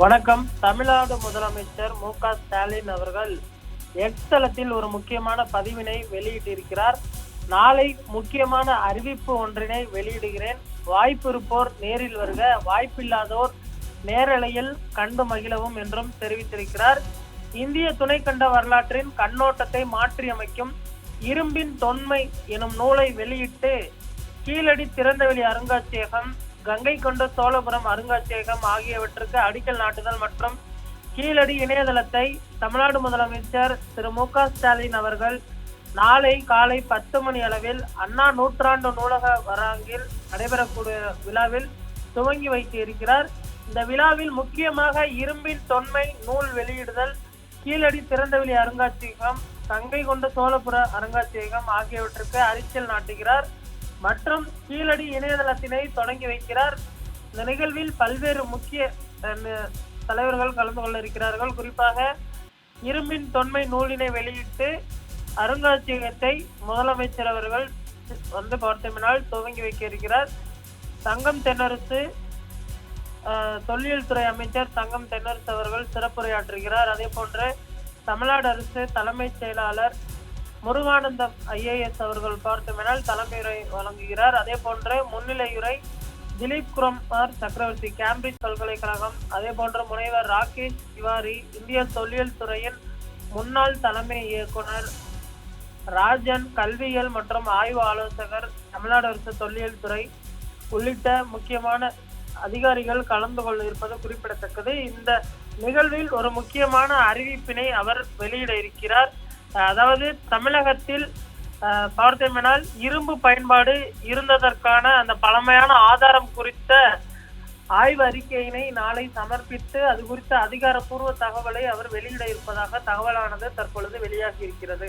வணக்கம். தமிழ்நாடு முதலமைச்சர் மு க ஸ்டாலின் அவர்கள் எக்ஸ்தலத்தில் ஒரு முக்கியமான பதிவினை வெளியிட்டிருக்கிறார். நாளை முக்கியமான அறிவிப்பு ஒன்றினை வெளியிடுகிறேன். வாய்ப்பு இருப்போர் நேரில் வருக. வாய்ப்பில்லாதோர் நேரலையில் கண்டு மகிழவும் என்றும் தெரிவித்திருக்கிறார். இந்திய துணைக்கண்ட வரலாற்றின் கண்ணோட்டத்தை மாற்றியமைக்கும் இரும்பின் தொன்மை எனும் நூலை வெளியிட்டு கீழடி திறந்தவெளி அருங்காட்சியகம் கங்கை கொண்ட சோழபுரம் அருங்காட்சியகம் ஆகியவற்றுக்கு அடிக்கல் நாட்டுதல் மற்றும் கீழடி இணையதளத்தை தமிழ்நாடு முதலமைச்சர் திரு மு ஸ்டாலின் அவர்கள் நாளை காலை பத்து மணி அளவில் அண்ணா நூற்றாண்டு நூலக வராங்கில் நடைபெறக்கூடிய விழாவில் துவங்கி வைக்க இருக்கிறார். இந்த விழாவில் முக்கியமாக இரும்பின் தொன்மை நூல் வெளியிடுதல் கீழடி திறந்தவெளி அருங்காட்சியகம் கங்கை கொண்ட சோழபுர அருங்காட்சியகம் ஆகியவற்றுக்கு அரிச்சல் நாட்டுகிறார். மற்றும் கீழடி இணையதளத்தினை தொடங்கி வைக்கிறார். இந்த நிகழ்வில் பல்வேறு முக்கிய தலைவர்கள் கலந்து கொள்ள இருக்கிறார்கள். குறிப்பாக இரும்பின் தொன்மை நூலினை வெளியிட்டு அருங்காட்சியகத்தை முதலமைச்சர் அவர்கள் வந்து பார்த்தமினால் துவங்கி வைக்க இருக்கிறார். தங்கம் தென்னரசு தொல்லியல் துறை அமைச்சர் தங்கம் தென்னரசு அவர்கள் சிறப்புரையாற்றுகிறார். அதே போன்று தமிழ்நாடு அரசு தலைமைச் செயலாளர் முருகானந்தம் ஐஏஎஸ் அவர்கள் பார்த்தமெனால் தலைமையுரை வழங்குகிறார். அதே போன்று முன்னிலையுரை திலீப் குமார் சக்கரவர்த்தி கேம்பிரிட்ஜ் பல்கலைக்கழகம் அதே போன்ற முனைவர் ராகேஷ் திவாரி இந்திய தொல்லியல் துறையின் முன்னாள் தலைமை இயக்குனர் ராஜன் கல்வியியல் மற்றும் ஆய்வு ஆலோசகர் தமிழ்நாடு அரசு தொல்லியல் துறை உள்ளிட்ட முக்கியமான அதிகாரிகள் கலந்து கொள்ள இருப்பது குறிப்பிடத்தக்கது. இந்த நிகழ்வில் ஒரு முக்கியமான அறிவிப்பினை அவர் வெளியிட இருக்கிறார். அதாவது தமிழகத்தில் அஹ், இரும்பு பயன்பாடு இருந்ததற்கான அந்த பழமையான ஆதாரம் குறித்த ஆய்வு அறிக்கையினை நாளை சமர்ப்பித்து அது குறித்த அதிகாரப்பூர்வ தகவலை அவர் வெளியிட இருப்பதாக தகவலானது தற்பொழுது வெளியாகி இருக்கிறது.